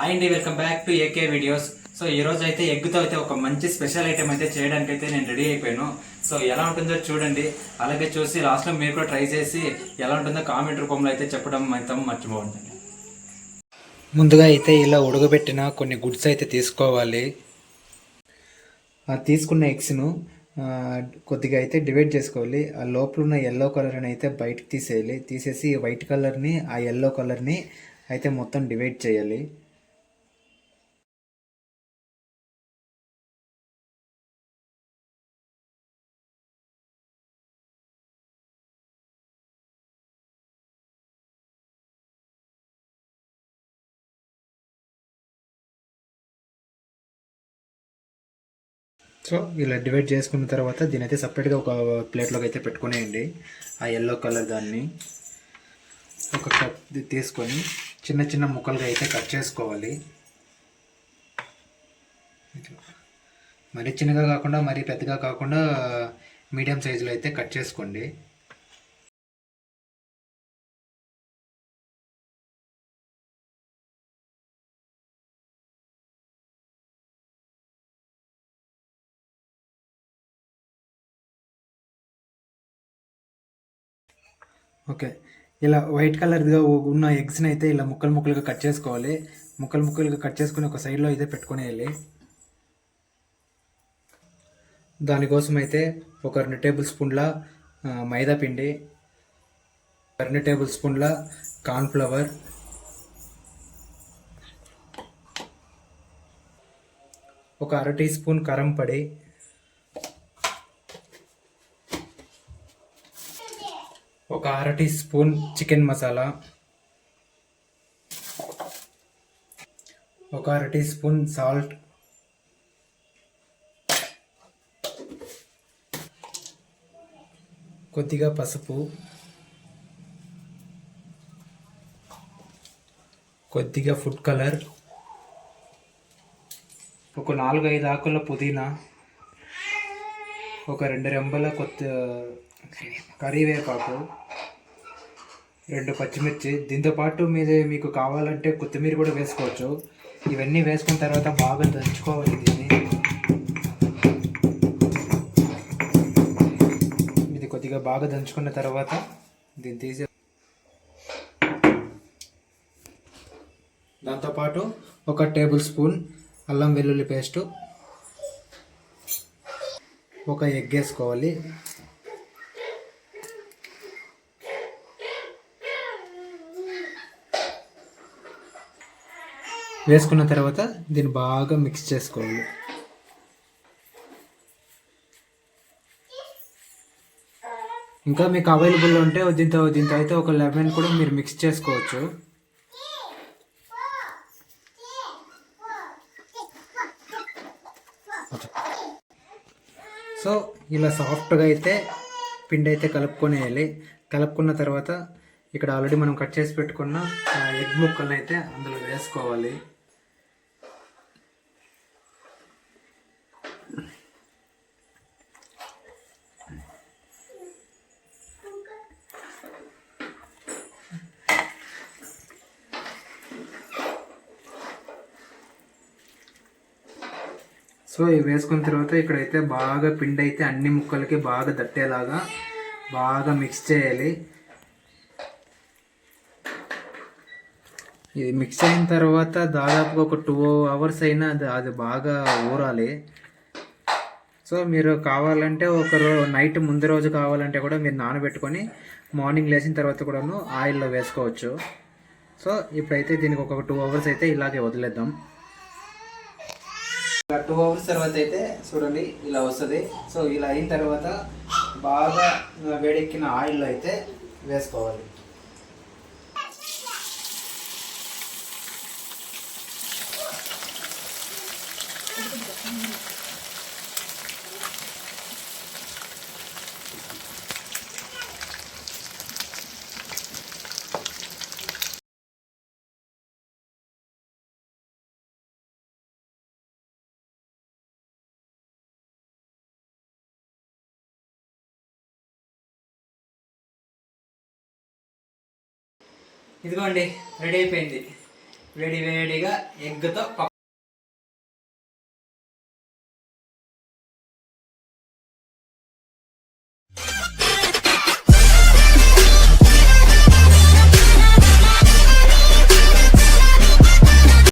Hi అండి welcome back to AK videos so ఈ రోజు అయితే ఎగ్గుతో అయితే ఒక మంచి స్పెషల్ ఐటెం అయితే చేయడానికి అయితే నేను రెడీ అయిపోయాను. సో ఎలా ఉంటుందో చూడండి. అలాగే చూసి లాస్ట్లో మీరు కూడా ట్రై చేసి ఎలా ఉంటుందో కామెంట్ రూపంలో అయితే చెప్పడం అయితే మర్చిపోండి ముందుగా అయితే ఇలా ఉడకబెట్టిన కొన్ని గుడ్స్ అయితే తీసుకోవాలి. తీసుకున్న ఎగ్స్ను కొద్దిగా అయితే డివైడ్ చేసుకోవాలి. ఆ లోపల ఉన్న ఎల్లో కలర్ని అయితే బయటకు తీసేయాలి. తీసేసి వైట్ కలర్ని ఆ ఎల్లో కలర్ని అయితే మొత్తం డివైడ్ చేయాలి. సో ఇలా డివైడ్ చేసుకున్న తర్వాత దీని అయితే సపరేట్గా ఒక ప్లేట్లోకి అయితే పెట్టుకునేయండి. ఆ ఎల్లో కలర్ దాన్ని ఒక కప్ తీసుకొని చిన్న చిన్న ముక్కలుగా అయితే కట్ చేసుకోవాలి. మరీ చిన్నగా కాకుండా మరీ పెద్దగా కాకుండా మీడియం సైజులో అయితే కట్ చేసుకోండి. ఓకే. ఇలా వైట్ కలర్గా ఉన్న ఎగ్స్ని అయితే ఇలా ముక్కలు ముక్కలుగా కట్ చేసుకోవాలి. ముక్కలు ముక్కలుగా కట్ చేసుకుని ఒక సైడ్లో అయితే పెట్టుకునేయాలి దానికోసం అయితే ఒక రెండు టేబుల్ స్పూన్ల మైదా పిండి రెండు టేబుల్ స్పూన్ల కార్న్ఫ్లవర్ ఒక అర టీ స్పూన్ కారం పొడి ఒక అర టీ స్పూన్ చికెన్ మసాలా ఒక అర టీ స్పూన్ సాల్ట్ కొద్దిగా పసుపు కొద్దిగా ఫుడ్ కలర్ ఒక నాలుగు ఐదు ఆకుల పుదీనా ఒక రెండు రెంబల కొత్త కరివేపాకు. రెండు పచ్చిమిర్చి. దీంతో పాటు మీద మీకు కావాలంటే కొత్తిమీర కూడా వేసుకోవచ్చు. ఇవన్నీ వేసుకున్న తర్వాత బాగా దంచుకోవాలి దీన్ని. ఇది కొద్దిగా బాగా దంచుకున్న తర్వాత దీన్ని తీసే దాంతోపాటు ఒక టేబుల్ స్పూన్ అల్లం వెల్లుల్లి పేస్టు. ఒక ఎగ్ వేసుకోవాలి. వేసుకున్న తర్వాత దీన్ని బాగా మిక్స్ చేసుకోవాలి. ఇంకా మీకు అవైలబుల్ ఉంటే దీంతో దీంతో అయితే ఒక లెమన్ కూడా మీరు మిక్స్ చేసుకోవచ్చు. సో ఇలా సాఫ్ట్గా అయితే పిండి అయితే కలుపుకొనేయాలి. కలుపుకున్న తర్వాత ఇక్కడ ఆల్రెడీ మనం కట్ చేసి పెట్టుకున్న ఎగ్ ముక్కలను అయితే అందులో వేసుకోవాలి. సో ఇవి వేసుకున్న తర్వాత ఇక్కడైతే బాగా పిండి అయితే అన్ని ముక్కలకి బాగా దట్టేలాగా బాగా మిక్స్ చేయాలి. ఇది మిక్స్ అయిన తర్వాత దాదాపుగా ఒక టూ అవర్స్ అయినా అది అది బాగా ఊరాలి. సో మీరు కావాలంటే ఒక నైట్ ముందు రోజు కావాలంటే కూడా మీరు నానబెట్టుకొని మార్నింగ్ లేచిన తర్వాత కూడాను ఆయిల్లో వేసుకోవచ్చు. సో ఇప్పుడైతే దీనికి ఒక టూ అవర్స్ అయితే ఇలాగే వదిలేద్దాం. ఇలా టూ అవర్స్ తర్వాత అయితే చూడండి ఇలా వస్తుంది. సో ఇలా అయిన తర్వాత బాగా వేడెక్కిన ఆయిల్ అయితే వేసుకోవాలి. ఇదిగోండి రెడీ అయిపోయింది. వేడి వేడిగా ఎగ్తో